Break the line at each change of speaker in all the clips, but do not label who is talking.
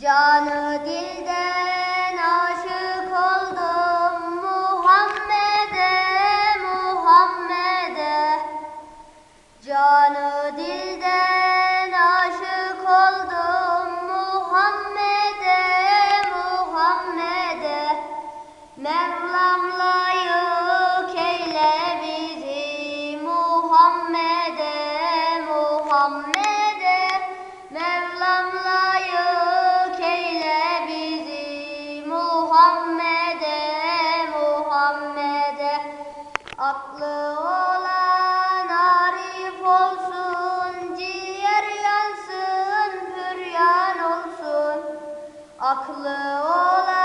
Canı dilden Muhammed'e, Muhammed'e. Aklı olan arif olsun, ciğer yansın, püryan olsun. Aklı olan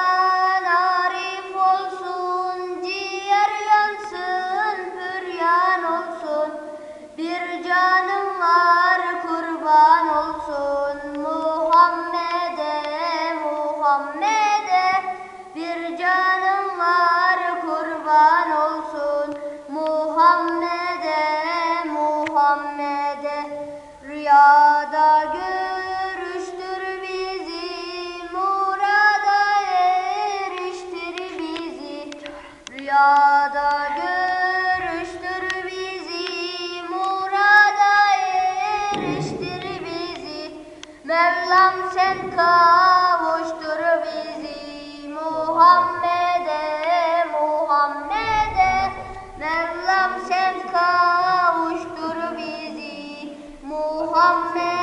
Rüyada görüştür bizi, murada eriştir bizi. Rüyada görüştür bizi, murada eriştir bizi. Mevlam sen kal. Amen.